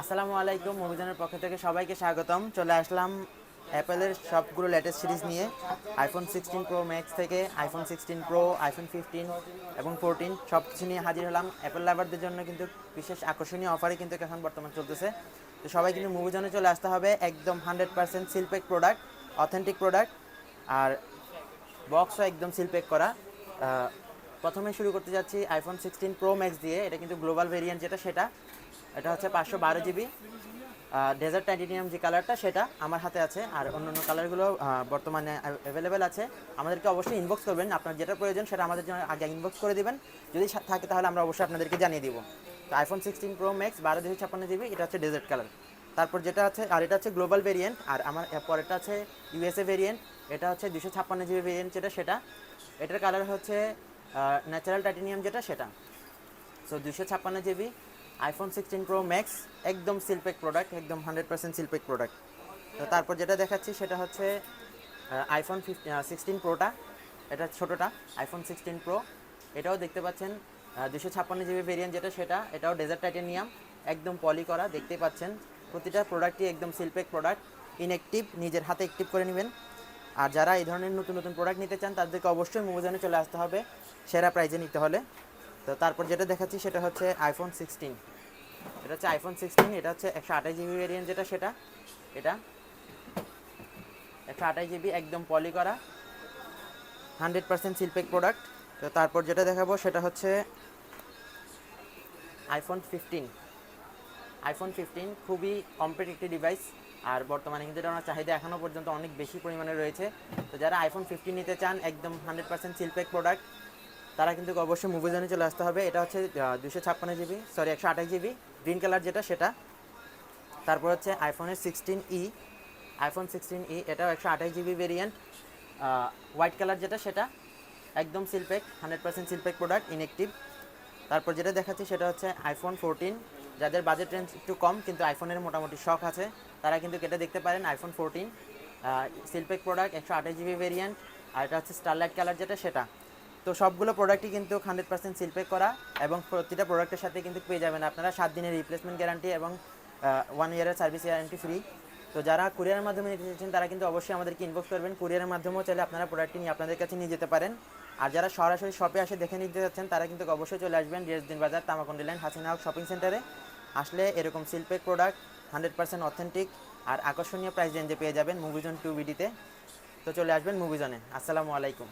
আসসালামু আলাইকুম, মুভিজনের পক্ষ থেকে সবাইকে স্বাগতম। চলে আসলাম অ্যাপেলের সবগুলো লেটেস্ট সিরিজ নিয়ে আইফোন সিক্সটিন প্রো ম্যাক্স থেকে iPhone sixteen pro iPhone fifteen এবং ফোরটিন সব কিছু নিয়ে হাজির হলাম অ্যাপেল লাভারদের জন্য কিন্তু বিশেষ আকর্ষণীয় অফারে কিন্তু এখন বর্তমান চলতেছে। তো সবাই কিন্তু মুভিজনে চলে আসতে হবে, একদম hundred percent seal pack product authentic product আর বক্সও একদম সিলপেক করা। প্রথমে শুরু করতে যাচ্ছি আইফোন সিক্সটিন প্রো ম্যাক্স দিয়ে, এটা কিন্তু গ্লোবাল ভেরিয়েন্ট যেটা, সেটা এটা হচ্ছে পাঁচশো বারো জিবি। ডেজার্ট টাইটেনিয়াম যে কালারটা সেটা আমার হাতে আছে। আর অন্য অন্য কালারগুলো বর্তমানে অ্যাভেলেবেল আছে। আমাদেরকে অবশ্যই ইনবক্স করবেন। আপনার যেটা প্রয়োজন, সেটা আমাদের জন্য আগে ইনবক্স করে দিবেন। যদি থাকে, তাহলে আমরা অবশ্যই আপনাদেরকে জানিয়ে দিব। তো আইফোন সিক্সটিন প্রো ম্যাক্স বারো দুশো ছাপ্পান্ন জিবি, এটা হচ্ছে ডেজার্ট কালার তারপর যেটা আছে, আর এটা হচ্ছে গ্লোবাল ভেরিয়েন্ট আর আমার পরেরটা আছে ইউএসএ ভেরিয়েন্ট এটা হচ্ছে দুশো ছাপ্পান্ন জিবি ভেরিয়েন্ট যেটা, সেটা। এটার কালার হচ্ছে ন্যাচারাল টাইটেনিয়াম যেটা, সেটা। সো দুশো ছাপ্পান্ন GB. IPhone sixteen pro max একদম সিলপেক প্রোডাক্ট একদম hundred percent seal pack product তো তারপর যেটা দেখাচ্ছি সেটা হচ্ছে আইফোন ফিফটি সিক্সটিন প্রোটা এটা ছোটোটা আইফোন সিক্সটিন প্রো এটাও দেখতে পাচ্ছেন দুশো ছাপ্পান্ন জিবি ভেরিয়েন্ট যেটা, সেটা, এটাও ডেজার্ট টাইটেনিয়াম একদম পলি করা, দেখতেই পাচ্ছেন। প্রতিটা প্রোডাক্টই একদম সিলপেক প্রোডাক্ট ইনএক্টিভ নিজের হাতে অ্যাক্টিভ করে নেবেন। আর যারা এই ধরনের নতুন নতুন প্রোডাক্ট নিতে চান, তাদেরকে অবশ্যই মুভোজনে চলে আসতে হবে। সেরা প্রাইজে নিতে হলে। তো তারপর যেটা দেখাচ্ছি, সেটা হচ্ছে আইফোন সিক্সটিন এটা হচ্ছে আইফোন সিক্সটিন এটা হচ্ছে একশো আঠাশ জিবি ভেরিয়েন্ট যেটা, সেটা, এটা। একশো আঠাশ জিবি একদম পলি করা। হান্ড্রেড পার্সেন্ট সিলপেক প্রোডাক্ট তো তারপর যেটা দেখাবো, সেটা হচ্ছে আইফোন ফিফটিন আইফোন ফিফটিন খুবই কমপ্লিট একটি ডিভাইস আর বর্তমানে কিন্তু এটা ওনার চাহিদা এখনও পর্যন্ত অনেক বেশি পরিমাণে রয়েছে। তো যারা আইফোন ফিফটিন নিতে চান, একদম হান্ড্রেড পার্সেন্ট সিলপেক প্রোডাক্ট তারা কিন্তু অবশ্যই মুভিজনে চলে আসতে হবে। এটা হচ্ছে দুশো ছাপ্পান্ন জিবি সরি একশো আঠাশ জিবি গ্রিন কালার যেটা, সেটা। তারপর হচ্ছে আইফোনের sixteen E iPhone sixteen E এটাও একশো আঠাশ জিবি ভেরিয়েন্ট হোয়াইট কালার যেটা, সেটা একদম seal pack hundred percent seal pack product inactive তারপর যেটা দেখাচ্ছি, সেটা হচ্ছে আইফোন ফোরটিন যাদের বাজেট রেঞ্জ একটু কম, কিন্তু আইফোনের মোটামুটি শখ আছে, তারা কিন্তু কেটে দেখতে পারেন আইফোন ফোরটিন সিলপেক প্রোডাক্ট একশো আঠাশ জিবি ভেরিয়েন্ট আর এটা হচ্ছে স্টারলাইট কালার যেটা, সেটা। তো সবগুলো প্রোডাক্টই কিন্তু হান্ড্রেড পার্সেন্ট সিলপেক করা এবং প্রতিটা প্রোডাক্টের সাথে কিন্তু পেয়ে যাবেন আপনারা সাত দিনের রিপ্লেসমেন্ট গ্যারান্টি এবং ওয়ান ইয়ারের সার্ভিস গ্যারান্টি ফ্রি তো যারা কুরিয়ারের মাধ্যমে নিতে চাইছেন তারা কিন্তু অবশ্যই আমাদেরকে ইনবক্স করবেন। কুরিয়ারের মাধ্যমেও চাইলে আপনারা প্রোডাক্টটি নিয়ে আপনাদের কাছে নিয়ে যেতে পারেন। আর যারা সরাসরি শপে আসে দেখে নিতে যাচ্ছেন তারা কিন্তু অবশ্যই চলে আসবেন রিয়াজদিন বাজার তামাকুন্ডি লাইন হাসিনা হক শপিং সেন্টারে আসলে এরকম seal pack product hundred percent authentic আর আকর্ষণীয় প্রাইস রেঞ্জে পেয়ে যাবেন মুভিজন টু বিডিতে তো। চলে আসবেন মুভিজনে আসসালামু আলাইকুম।